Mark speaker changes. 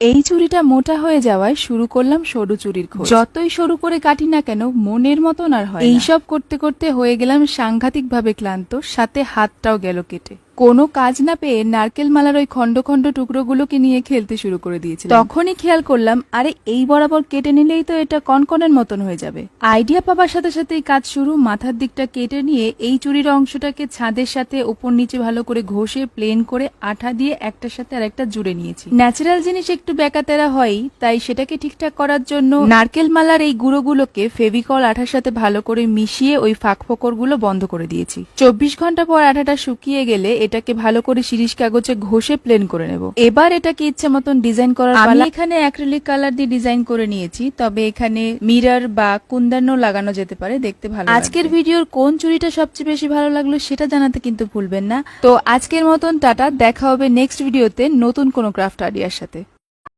Speaker 1: এই চুরিটা মোটা হয়ে যাওয়ায় শুরু করলাম সরু চুরির খোঁজ। যতই সরু করে কাটি না কেন, মনের মতন আর হয় এইসব করতে করতে হয়ে গেলাম সাংঘাতিক ভাবে ক্লান্ত, সাথে হাতটাও গেল কেটে। কোনো কাজ না পেয়ে নারকেল মালার ওই খন্ড খন্ড টুকরোগুলোকে নিয়ে খেলতে শুরু করে দিয়েছিল তখনই খেয়াল করলাম, আরে, এই বরাবর কেটে নিলেই তো এটা কনকনের মতন হয়ে যাবে। আইডিয়া পাবার সাথে সাথেই কাজ শুরু, মাথার দিকটা কেটে নিয়ে এই চুরির অংশটাকে ছাদের সাথে ওপর নিচে ভালো করে ঘষে, প্লেন করে আঠা দিয়ে একটার সাথে আর একটা জুড়ে নিয়েছি। ন্যাচারাল জিনিস একটু বেকাতেরা হয়ই, তাই সেটাকে ঠিকঠাক করার জন্য নারকেল মালার এই গুঁড়োগুলোকে ফেভিকল আঠার সাথে ভালো করে মিশিয়ে ওই ফাঁক ফোকরগুলো বন্ধ করে দিয়েছি। চব্বিশ ঘণ্টা পর আঠাটা শুকিয়ে গেলে এটাকে ভালো করে শিরিষ কাগজে ঘষে প্লেন করে নেব। এবার এটাকে ইচ্ছে মতন ডিজাইন করার আমি এখানে অ্যাক্রিলিক কালার দিয়ে ডিজাইন করে নিয়েছি তবে এখানে মিরর বা কুন্দান্ন লাগানো যেতে পারে দেখতে ভালো আজকের ভিডিওর কোন চুরিটা সবচেয়ে বেশি ভালো লাগল সেটা জানাতে কিন্তু ভুলবেন না। তো আজকের মতন টাটা দেখা হবে নেক্সট ভিডিওতে নতুন কোনো ক্রাফট আইডিয়ার সাথে।